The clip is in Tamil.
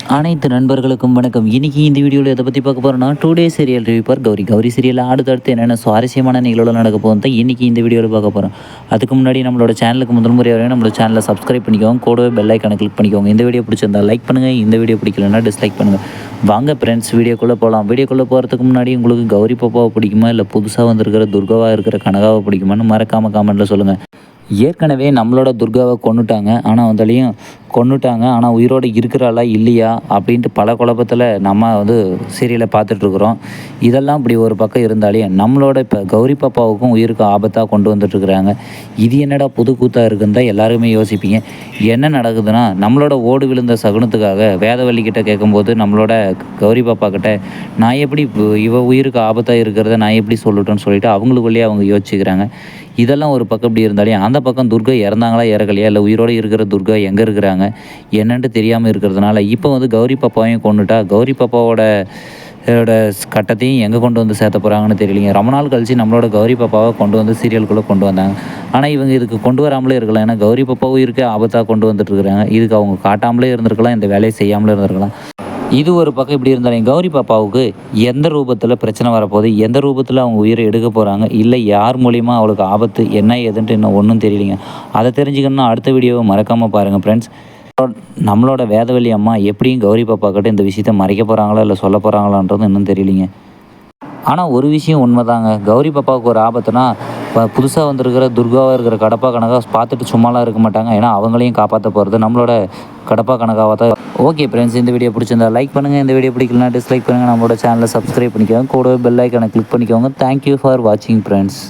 அனைத்து நண்பர்களுக்கும் வணக்கம். இன்றைக்கி இந்த வீடியோவில் எதை பற்றி பார்க்க போகிறோம்னா today serial review for Gowri Gowri serial அடுத்தடுத்து என்னென்ன சுவாரஸ்யமான நிகழ்வுகள் நடக்க போகுது தான் இன்னைக்கு இந்த வீடியோவில் பார்க்க போகிறோம் அதுக்கு முன்னாடி நம்மளோட சேனலுக்கு முதல் முறையாக நம்மளோட சேனலை சப்ஸ்கிரைப் பண்ணிக்கோங்க. கூடவே பெல் ஐக்கானை கிளிக் பண்ணிக்கோங்க. இந்த வீடியோ பிடிச்சிருந்தா லைக் பண்ணுங்கள் இந்த வீடியோ பிடிக்கலன்னா டிஸ்லைக் பண்ணுங்கள் வாங்க ஃப்ரெண்ட்ஸ் வீடியோக்குள்ளே போகலாம் வீடியோக்குள்ளே போகிறதுக்கு முன்னாடி உங்களுக்கு கௌரி பாப்பாவை பிடிக்குமா இல்லை புதுசாக வந்திருக்கிற துர்காவாக இருக்கிற கனகாவை பிடிக்குமான்னு மறக்காமல் காமெண்ட்டில் சொல்லுங்கள் ஏற்கனவே நம்மளோட துர்காவை கொண்டுட்டாங்க ஆனால் வந்தாலையும் கொண்டுட்டாங்க ஆனால் உயிரோடு இருக்கிறாளா இல்லையா அப்படின்ட்டு பல குழப்பத்தில் நம்ம வந்து சீரியலை பார்த்துட்ருக்குறோம் இதெல்லாம் இப்படி ஒரு பக்கம் இருந்தாலே நம்மளோட இப்போ கௌரி பாப்பாவுக்கும் உயிருக்கு ஆபத்தாக கொண்டு வந்துட்டுருக்குறாங்க. இது என்னடா புது கூத்தாக இருக்குன்னு தான் எல்லாருமே யோசிப்பீங்க. என்ன நடக்குதுன்னா நம்மளோட ஓடு விழுந்த சகுனத்துக்காக வேதவள்ளி கிட்ட கேட்கும்போது நம்மளோட கௌரி பாப்பா கிட்ட நான் எப்படி இவ உயிருக்கு ஆபத்தாக இருக்கிறத நான் எப்படி சொல்லட்டும்னு சொல்லிட்டு அவங்களுக்குள்ளேயே அவங்க யோசிச்சுக்கிறாங்க. இதெல்லாம் ஒரு பக்கம் இப்படி இருந்தாலே அந்த பக்கம் துர்கா இறந்தாங்களா இறக்கலையா? இல்லை உயிரோடு இருக்கிற துர்கா எங்கே இருக்கிறாங்க? என்னன்ட்டு தெரியாமல் இருக்கிறதுனால இப்போ வந்து கௌரி பாப்பாவையும் கொண்டுட்டா கௌரி பாப்பாவோட இதோட கட்டத்தையும் எங்கே கொண்டு வந்து சேர்த்த போகிறாங்கன்னு தெரியலைங்க. ரொம்ப நாள் கழிச்சு நம்மளோட கௌரி பாப்பாவை கொண்டு வந்து சீரியலுக்குள்ளே கொண்டு வந்தாங்க. ஆனால் இவங்க இதுக்கு கொண்டு வராமலே இருக்கலாம். ஏன்னா கௌரி பாப்பாவும் இருக்க ஆபத்தாக கொண்டு வந்துட்டு இருக்கிறாங்க. இதுக்கு அவங்க காட்டாமலே இருந்திருக்கலாம் இந்த வேலையை செய்யாமலே இருந்திருக்கலாம். இது ஒரு பக்கம் இப்படி இருந்தாலும் கௌரி பாப்பாவுக்கு எந்த ரூபத்தில் பிரச்சனை வரப்போகுது? எந்த ரூபத்தில் அவங்க உயிரை எடுக்க போகிறாங்க இல்லை யார் மூலிமா அவளுக்கு ஆபத்து? என்ன ஏதுன்ட்டு இன்னும் ஒன்றும் தெரியலைங்க. அதை தெரிஞ்சுக்கணும்னா அடுத்த வீடியோவை மறக்காமல் பாருங்கள் ஃப்ரெண்ட்ஸ் நம்மளோட வேதவெளி அம்மா எப்படியும் கௌரி பாப்பா கிட்ட இந்த விஷயத்த மறைக்க போகிறாங்களா இல்லை சொல்ல போகிறாங்களான்றது இன்னும் தெரியலைங்க. ஆனால் ஒரு விஷயம் உண்மைதாங்க. கௌரி பாப்பாவுக்கு ஒரு ஆபத்துனா இப்போ புதுசாக வந்திருக்கிற துர்காவாக இருக்கிற கடப்பா கணக்காக பார்த்துட்டு சும்மாலாம் இருக்க மாட்டாங்க. ஏன்னா அவங்களையும் காப்பாற்ற போகிறது நம்மளோட கடப்பா கனகாவாக தான் ஓகே ஃப்ரெண்ட்ஸ் இந்த வீடியோ பிடிச்சிருந்தா லைக் பண்ணுங்கள் இந்த வீடியோ பிடிக்கலனா டிஸ்லைக் பண்ணுங்கள் நம்மளோட சேனலை சப்ஸ்கிரைப் பண்ணிக்கோங்க. கூடவே பெல் ஐக்கனை கிளிக் பண்ணிக்கோங்க. தேங்க்யூ ஃபார் வாட்சிங் ஃப்ரெண்ட்ஸ்